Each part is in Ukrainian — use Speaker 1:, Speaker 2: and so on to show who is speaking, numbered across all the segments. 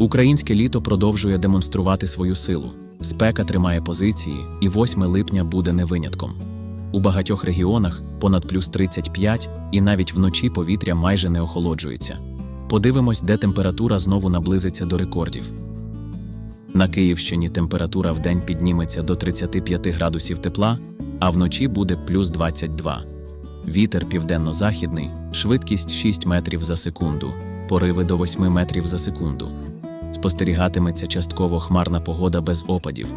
Speaker 1: Українське літо продовжує демонструвати свою силу. Спека тримає позиції, і 8 липня буде не винятком. У багатьох регіонах понад плюс 35, і навіть вночі повітря майже не охолоджується. Подивимось, де температура знову наблизиться до рекордів. На Київщині температура вдень підніметься до 35 градусів тепла, а вночі буде плюс 22. Вітер південно-західний, швидкість 6 метрів за секунду, пориви до 8 метрів за секунду. Спостерігатиметься частково хмарна погода без опадів.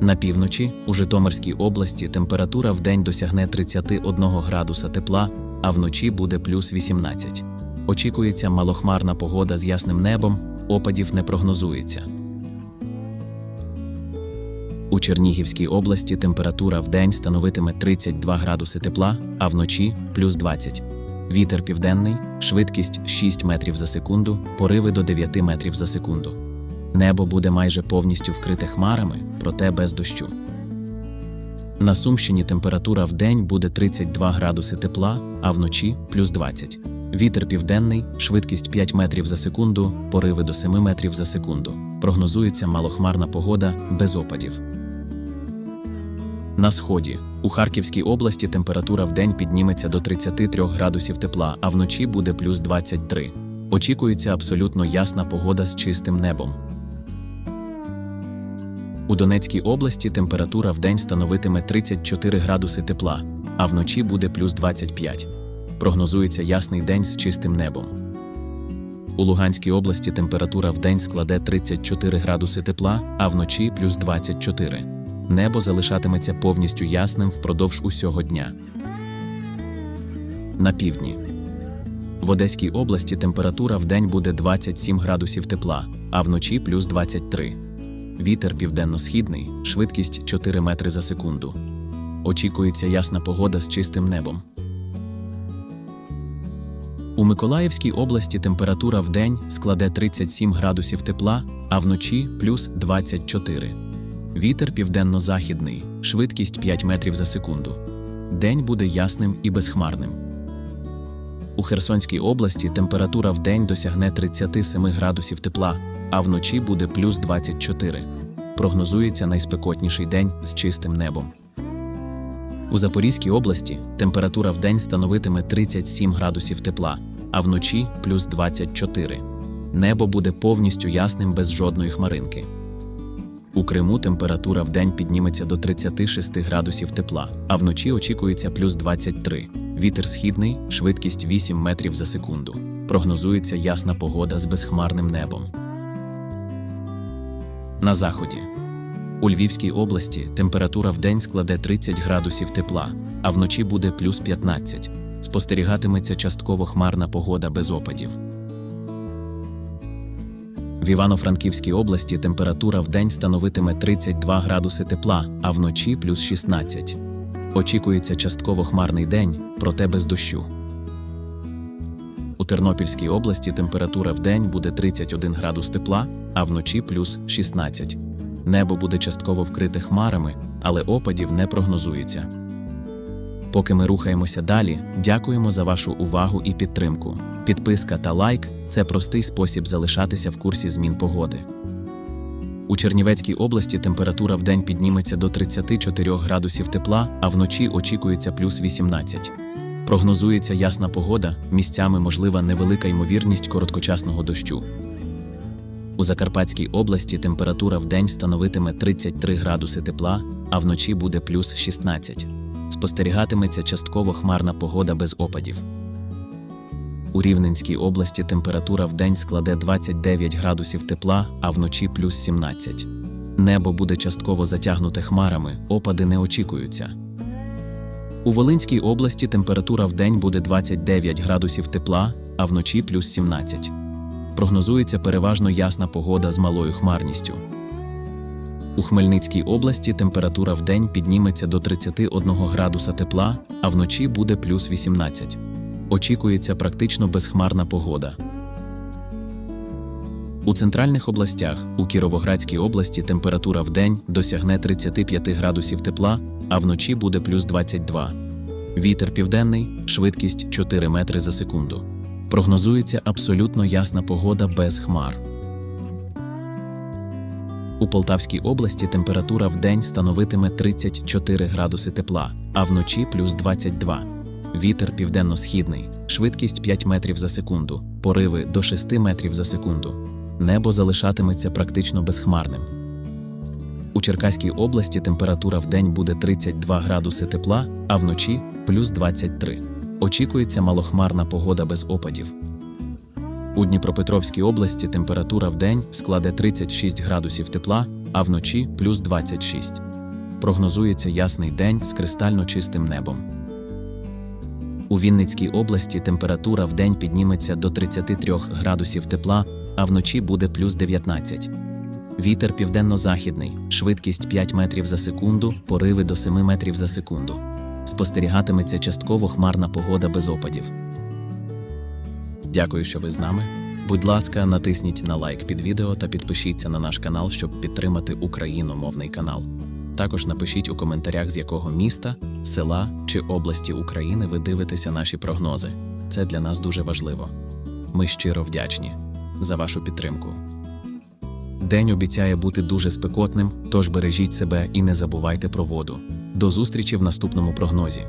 Speaker 1: На півночі у Житомирській області температура вдень досягне 31 градуса тепла, а вночі буде плюс 18. Очікується малохмарна погода з ясним небом, опадів не прогнозується. У Чернігівській області температура вдень становитиме 32 градуси тепла, а вночі плюс 20. Вітер південний, швидкість 6 метрів за секунду, пориви до 9 метрів за секунду. Небо буде майже повністю вкрите хмарами, проте без дощу. На Сумщині температура вдень буде 32 градуси тепла, а вночі плюс 20. Вітер південний, швидкість 5 метрів за секунду, пориви до 7 метрів за секунду. Прогнозується малохмарна погода без опадів. На сході у Харківській області температура вдень підніметься до 33 градусів тепла, а вночі буде плюс 23. Очікується абсолютно ясна погода з чистим небом. У Донецькій області температура вдень становитиме 34 градуси тепла, а вночі буде плюс 25. Прогнозується ясний день з чистим небом. У Луганській області температура вдень складе 34 градуси тепла, а вночі плюс 24. Небо залишатиметься повністю ясним впродовж усього дня. На півдні. В Одеській області температура вдень буде 27 градусів тепла, а вночі плюс 23. Вітер південно-східний, швидкість 4 метри за секунду. Очікується ясна погода з чистим небом. У Миколаївській області температура вдень складе 37 градусів тепла, а вночі плюс 24. Вітер південно-західний, швидкість 5 метрів за секунду. День буде ясним і безхмарним. У Херсонській області температура вдень досягне 37 градусів тепла, а вночі буде плюс 24. Прогнозується найспекотніший день з чистим небом. У Запорізькій області температура вдень становитиме 37 градусів тепла, а вночі плюс 24. Небо буде повністю ясним без жодної хмаринки. У Криму температура вдень підніметься до 36 градусів тепла, а вночі очікується плюс 23. Вітер східний, швидкість 8 метрів за секунду. Прогнозується ясна погода з безхмарним небом. На заході. У Львівській області температура вдень складе 30 градусів тепла, а вночі буде плюс 15. Спостерігатиметься частково хмарна погода без опадів. В Івано-Франківській області температура вдень становитиме 32 градуси тепла, а вночі плюс 16. Очікується частково хмарний день, проте без дощу. У Тернопільській області температура вдень буде 31 градус тепла, а вночі плюс 16. Небо буде частково вкрите хмарами, але опадів не прогнозується. Поки ми рухаємося далі, дякуємо за вашу увагу і підтримку. Підписка та лайк це простий спосіб залишатися в курсі змін погоди. У Чернівецькій області температура вдень підніметься до 34 градусів тепла, а вночі очікується плюс 18. Прогнозується ясна погода, місцями можлива невелика ймовірність короткочасного дощу. У Закарпатській області температура вдень становитиме 33 градуси тепла, а вночі буде плюс 16. Спостерігатиметься частково хмарна погода без опадів. У Рівненській області температура вдень складе 29 градусів тепла, а вночі плюс 17. Небо буде частково затягнуте хмарами, опади не очікуються. У Волинській області температура вдень буде 29 градусів тепла, а вночі плюс 17. Прогнозується переважно ясна погода з малою хмарністю. У Хмельницькій області температура вдень підніметься до 31 градуса тепла, а вночі буде плюс 18. Очікується практично безхмарна погода. У центральних областях у Кіровоградській області температура вдень досягне 35 градусів тепла, а вночі буде плюс 22. Вітер південний, швидкість 4 метри за секунду. Прогнозується абсолютно ясна погода без хмар. У Полтавській області температура в день становитиме 34 градуси тепла, а вночі плюс 22. Вітер південно-східний, швидкість 5 метрів за секунду, пориви до 6 метрів за секунду. Небо залишатиметься практично безхмарним. У Черкаській області температура в день буде 32 градуси тепла, а вночі плюс 23. Очікується малохмарна погода без опадів. У Дніпропетровській області температура в день складе 36 градусів тепла, а вночі плюс 26. Прогнозується ясний день з кристально чистим небом. У Вінницькій області температура в день підніметься до 33 градусів тепла, а вночі буде плюс 19. Вітер південно-західний, швидкість 5 метрів за секунду, пориви до 7 метрів за секунду. Спостерігатиметься частково хмарна погода без опадів. Дякую, що ви з нами. Будь ласка, натисніть на лайк під відео та підпишіться на наш канал, щоб підтримати україномовний канал. Також напишіть у коментарях, з якого міста, села чи області України ви дивитеся наші прогнози. Це для нас дуже важливо. Ми щиро вдячні за вашу підтримку. День обіцяє бути дуже спекотним, тож бережіть себе і не забувайте про воду. До зустрічі в наступному прогнозі.